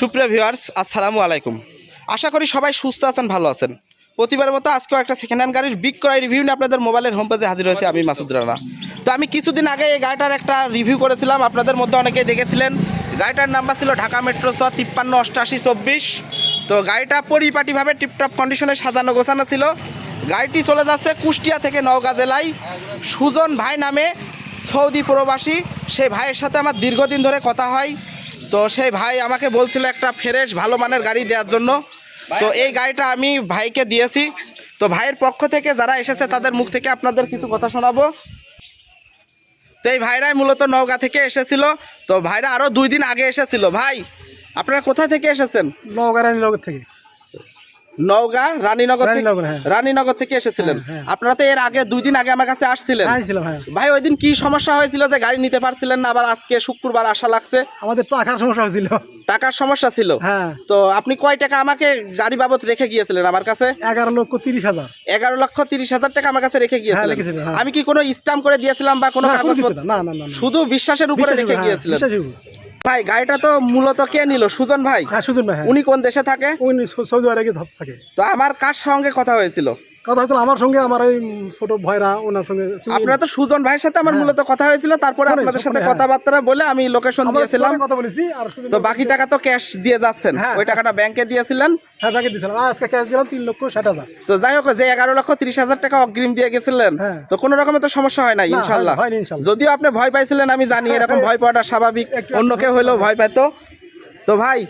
সুপ্রিয় ভিউয়ার্স আসসালামু আলাইকুম। আশা করি সবাই সুস্থ আছেন, ভালো আছেন। প্রতিবার মতো আজকেও একটা সেকেন্ড হ্যান্ড গাড়ির বিগ ক্রয় রিভিউ নিয়ে আপনাদের মোবাইলের হোম পেজে হাজির হয়েছে আমি মাসুদ রানা। তো আমি কিছুদিন আগে এই গাড়িটার একটা রিভিউ করেছিলাম, আপনাদের মধ্যে অনেকেই দেখেছিলেন। গাড়িটার নাম্বার ছিল ঢাকা মেট্রো ছ, তিপ্পান্ন, অষ্টাশি, চব্বিশ। তো গাড়িটা পরিপাটিভাবে টিপটপ কন্ডিশনে সাজানো, গোছানো ছিল। গাড়িটি চলে যাচ্ছে কুষ্টিয়া থেকে নওগাঁ জেলায়। সুজন ভাই নামে সৌদি প্রবাসী। সেই ভাইয়ের সাথে আমার দীর্ঘদিন ধরে কথা হয়। তো সেই ভাই আমাকে বলছিল একটা ফ্রেশ, ভালো মানের গাড়ি দেওয়ার জন্য। তো এই গাড়িটা আমি ভাইকে দিয়েছি। তো ভাইয়ের পক্ষ থেকে যারা এসেছে, তাদের মুখ থেকে আপনাদের কিছু কথা শোনাবো। তো এই ভাইরাই মূলত নওগাঁ থেকে এসেছিল। তো ভাইরা আরও দুই দিন আগে এসেছিল। ভাই, আপনারা কোথা থেকে এসেছেন? নওগাঁ থেকে। নওগাঁ রানীনগর থেকে রানীনগর, হ্যাঁ। থেকে এসেছিলেন। হ্যাঁ, হ্যাঁ। আপনারা তো এর আগে দুই দিন আগে আমার কাছে আসছিলেন। হ্যাঁ। ভাই ওই দিন কি সমস্যা হয়েছিল যে গাড়ি নিতে পারছিলেন না? আবার আজকে শুক্রবার আসা লাগছে। আমাদের টাকার সমস্যা হয়েছিল। টাকার সমস্যা ছিল? হ্যাঁ। তো আপনি কয় টাকা আমাকে গাড়ি বাবদ রেখে গিয়েছিলেন আমার কাছে? এগারো লক্ষ তিরিশ হাজার। এগারো লক্ষ তিরিশ হাজার টাকা আমার কাছে রেখে গিয়েছিলেন। হ্যাঁ। আমি কি কোনো স্টাম্প করে দিয়েছিলাম বা কোনো না। শুধু বিশ্বাসের উপরে রেখে হ্যাঁ, গিয়েছিলেন। ভাই গাড়িটা তো মূলত কে নিল? সুজন ভাই? হ্যাঁ সুজন ভাই হ্যাঁ। উনি কোন দেশে থাকে? উনি সৌদি আরবে থাকে। তো আমার কার সঙ্গে কথা হয়েছিল? কথা হচ্ছিল আমার সঙ্গে আমার ওই ছোট ভয়রা ওনার সঙ্গে। আপনারা তো সুজন ভাইয়ের সাথে আমার মূলত কথা হয়েছিল তারপরে আপনাদের সাথে হ্যাঁ। কথাবার্তা বলে আমি লোকেশন দিয়েছিলাম। কথা বলেছি আর তো বাকি টাকা তো ক্যাশ দিয়ে যাচ্ছেন হ্যাঁ, ওই টাকাটা ব্যাংকে দিয়েছিলেন। হ্যাঁ ব্যাগে দিয়েছিলাম। আজকে ক্যাশ দিলাম তিন লক্ষ ষাট হাজার। তো যাই হোক যে এগারো লক্ষ তিরিশ হাজার টাকা অগ্রিম দিয়ে গেছিলেন হ্যাঁ। তো কোনো রকমের তো সমস্যা হয় না, ইনশাল্লাহ। যদিও আপনি ভয় পাইছিলেন আমি জানি এরকম ভয় পাওয়াটা স্বাভাবিক অন্য কেউ হলেও ভয় পাইতো। তো ভাই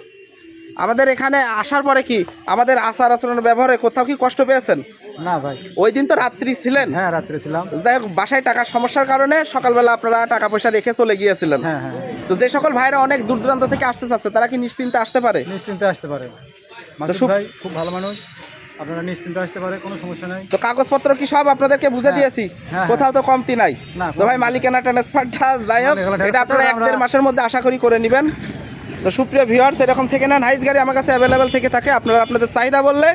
আমাদের এখানে আসার পরে কি আমাদের আচার আচরণ ব্যবহারে কোথাও কি কষ্ট পেয়েছেন? না ভাই। ওই দিন তো রাত্রি ছিলেন? হ্যাঁ রাত্রে ছিলাম। যাই হোক বাসায় টাকার সমস্যার কারণে সকালবেলা আপনারা টাকা পয়সা রেখে চলে গিয়েছিলেন। হ্যাঁ হ্যাঁ। তো যে সকল ভাইরা অনেক দূর দূরান্ত থেকে আসতে চাচ্ছে তারা কি নিশ্চিন্তে আসতে পারে? নিশ্চিন্তে আসতে পারে। মাসুদ ভাই খুব ভালো মানুষ। আপনারা নিশ্চিন্তে আসতে পারে কোনো সমস্যা নাই। তো কাগজপত্র কি সব আপনাদেরকে বুঝে হ্যাঁ। দিয়েছি? হ্যাঁ, কোথাও তো কমতি নাই। তো ভাই মালিকানা ট্রান্সফারটা যাই হোক এটা আপনারা এক দেড় মাসের মধ্যে আশা করি করে নেবেন। তো সুপ্রিয় ভিউয়ার্স এরকম সেকেন্ড হ্যান্ড হাইস গাড়ি আমার কাছে অ্যাভেলেবেল থেকে থাকে। আপনারা আপনাদের চাহিদা বললে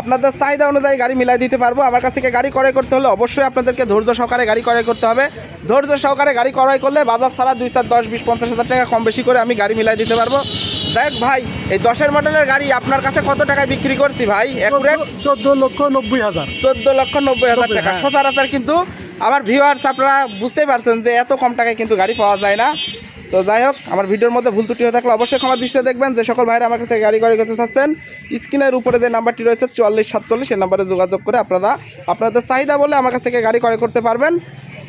আপনাদের চাহিদা অনুযায়ী গাড়ি মিলাই দিতে পারব। আমার কাছ থেকে গাড়ি ক্রয় করতে হলে অবশ্যই আপনাদেরকে ধৈর্য সহকারে গাড়ি ক্রয় করতে হবে। ধৈর্য সহকারে গাড়ি ক্রয় করলে বাজার ছাড়া দুই চার দশ বিশ পঞ্চাশ হাজার টাকা কম বেশি করে আমি গাড়ি মিলাই দিতে পারব। দেখ ভাই এই দশের মডেলের গাড়ি আপনার কাছে কত টাকায় বিক্রি করছি ভাই? চোদ্দ লক্ষ নব্বই হাজার। চোদ্দ লক্ষ নব্বই হাজার টাকা। হ্যাঁ। সচরাচর কিন্তু আমার ভিউয়ার্স আপনারা বুঝতেই পারছেন যে এত কম টাকায় কিন্তু গাড়ি পাওয়া যায় না। তো যাই হোক, আমার ভিডিওর মধ্যে ভুল ত্রুটি হয়ে থাকলে অবশ্যই ক্ষমা দৃষ্টিতে দেখবেন। যে সকল ভাইরা আমার কাছে গাড়ি গাড়ি করতে চাচ্ছেন, স্ক্রিনের উপরে যে নাম্বারটি রয়েছে চুয়াল্লিশ সাতচল্লিশ এই নাম্বারে যোগাযোগ করে আপনারা আপনাদের চাহিদা বলে আমার কাছ থেকে গাড়ি ক্রয় করতে পারবেন।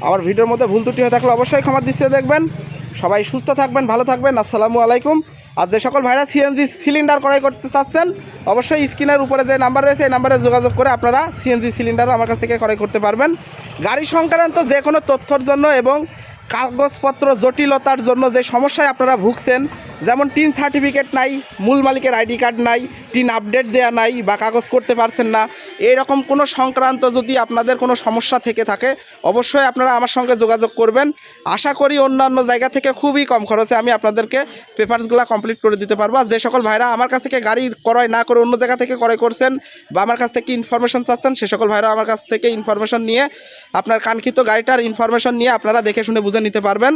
আমার ভিডিওর মধ্যে ভুল ত্রুটি হয়ে থাকলে অবশ্যই ক্ষমা দৃষ্টিতে দেখবেন। সবাই সুস্থ থাকবেন, ভালো থাকবেন, আসসালামু আলাইকুম। আর যে সকল ভাইরা সিএনজি সিলিন্ডার ক্রয় করতে চাচ্ছেন, অবশ্যই স্ক্রিনের উপরে যে নাম্বার রয়েছে, এই নাম্বারে যোগাযোগ করে আপনারা সিএনজি সিলিন্ডার আমার কাছ থেকে ক্রয় করতে পারবেন। গাড়ি সংক্রান্ত যে কোনো তথ্যর জন্য এবং কাগজপত্র জটিলতার জন্য যে সমস্যায় আপনারা ভুগছেন যেমন টিন সার্টিফিকেট নাই, মূল মালিকের আইডি কার্ড নাই, টিন আপডেট দেওয়া নাই বা কাগজ করতে পারছেন না এরকম কোনো সংক্রান্ত যদি আপনাদের কোনো সমস্যা থেকে থাকে, অবশ্যই আপনারা আমার সঙ্গে যোগাযোগ করবেন। আশা করি অন্যান্য জায়গা থেকে খুবই কম খরচে আমি আপনাদেরকে পেপারসগুলো কমপ্লিট করে দিতে পারব। যে সকল ভাইরা আমার কাছ থেকে গাড়ি ক্রয় না করে অন্য জায়গা থেকে ক্রয় করছেন বা আমার কাছ থেকে ইনফরমেশন চাচ্ছেন, সে সকল ভাইরা আমার কাছ থেকে ইনফরমেশন নিয়ে, আপনার কাঙ্ক্ষিত গাড়িটার ইনফরমেশন নিয়ে আপনারা দেখে শুনে বুঝে নিতে পারবেন।